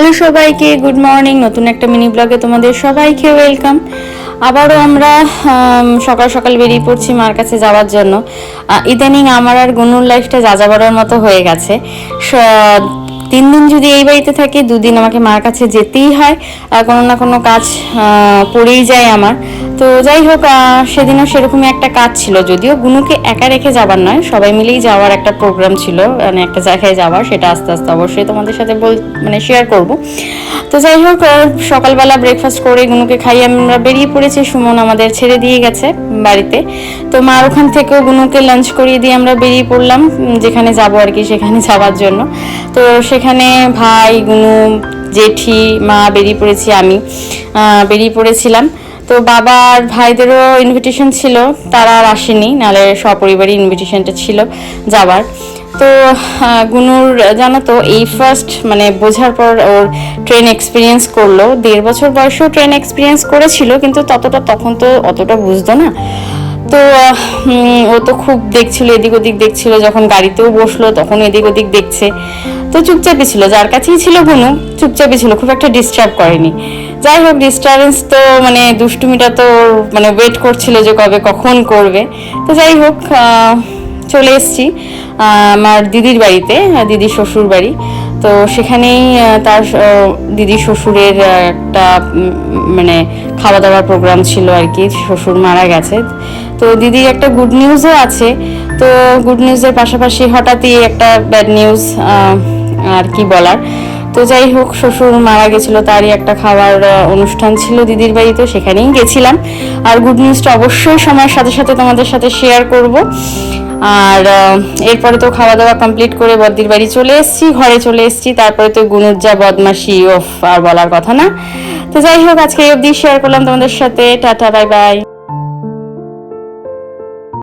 Hello সবাইকে good morning নতুন একটা মিনি ব্লগে তোমাদের সবাইকে ওয়েলকাম আবারও আমরা সকাল সকাল বেরিয়ে পড়ছি মার কাছে যাওয়ার জন্য। ইদানিং আমার আর গুনুর লাইফটা যা যাযাবরের মতো হয়ে গেছে। তিন দিন যদি এই বাড়িতে থাকে, দুদিন আমাকে মার কাছে যেতেই হয়। কোনো না কোনো কাজ পড়েই যায় আমার। তো যাই হোক সেদিনও সেরকমই একটা কাজ ছিল। যদিও গুনুকে একা রেখে যাবার নয়, সবাই মিলেই যাওয়ার একটা প্রোগ্রাম ছিল মানে একটা জায়গায় যাওয়ার, সেটা আস্তে আস্তে অবশ্যই তোমাদের সাথে বল মানে শেয়ার করব। তো যাই হোক সকালবেলা ব্রেকফাস্ট করে গুনুকে খাইয়ে আমরা বেরিয়ে পড়েছি। সুমন আমাদের ছেড়ে দিয়ে গেছে বাড়িতে। তো মার ওখান থেকেও গুনুকে লাঞ্চ করিয়ে দিয়ে আমরা বেরিয়ে পড়লাম যেখানে যাব আর কি, সেখানে যাওয়ার জন্য। তো সেখানে ভাই, গুনু, জেঠি, মা বেরিয়ে পড়েছি আমি। বেরিয়ে পড়েছিলাম। তো বাবার ভাইদেরও ইনভিটেশন ছিল, তারা আর আসেনি, নাহলে সপরিবারই ইনভিটেশনটা ছিল যাবার। তো গুনুর জানো তো এই ফার্স্ট মানে বোঝার পর ওর ট্রেন এক্সপিরিয়েন্স করল। দেড় বছর বয়সেও ট্রেন এক্সপিরিয়েন্স করেছিল, কিন্তু ততটা তখন তো অতটা বুঝতো না। তো ও তো খুব দেখছিল, এদিক ওদিক দেখছিল, যখন গাড়িতেও বসল, তখন এদিক ওদিক দেখছে। তো চুপচাপই ছিল, যার কাছেই ছিল গুনু চুপচাপই ছিল, খুব একটা ডিস্টার্ব করেনি। যাই হোক ডিস্টার্বেন্স তো মানে দুষ্টুমিটা তো মানে ওয়েট করছিল যে কবে কখন করবে। তো যাই হোক চলে এসেছি আমার দিদির বাড়িতে দিদির শ্বশুর বাড়ি। তো সেখানেই তার দিদি শ্বশুরের একটা মানে খাওয়া দাওয়ার প্রোগ্রাম ছিল আর কি, শ্বশুর মারা গেছে। তো দিদির একটা গুড নিউজও আছে। তো গুড নিউজের পাশাপাশি হঠাৎই একটা ব্যাড নিউজ আর কি বলার। তো যাই হোক, শ্বশুর মারা গেছিল, তারই একটা খাওয়ার অনুষ্ঠান ছিল দিদির বাড়িতে, সেখানেই গেছিলাম। আর গুড নিউজটা অবশ্যই সময়ের সাথে সাথে তোমাদের সাথে শেয়ার করব। আর এরপরে তো খাওয়া দাওয়া কমপ্লিট করে বদ্দির বাড়ি চলে এসেছি, ঘরে চলে এসেছি। তারপরে তো গুনুর যা বদমাশি ওফ আর বলার কথা না। তো যাই হোক, আজকে এই অবধি শেয়ার করলাম তোমাদের সাথে। Tata bye bye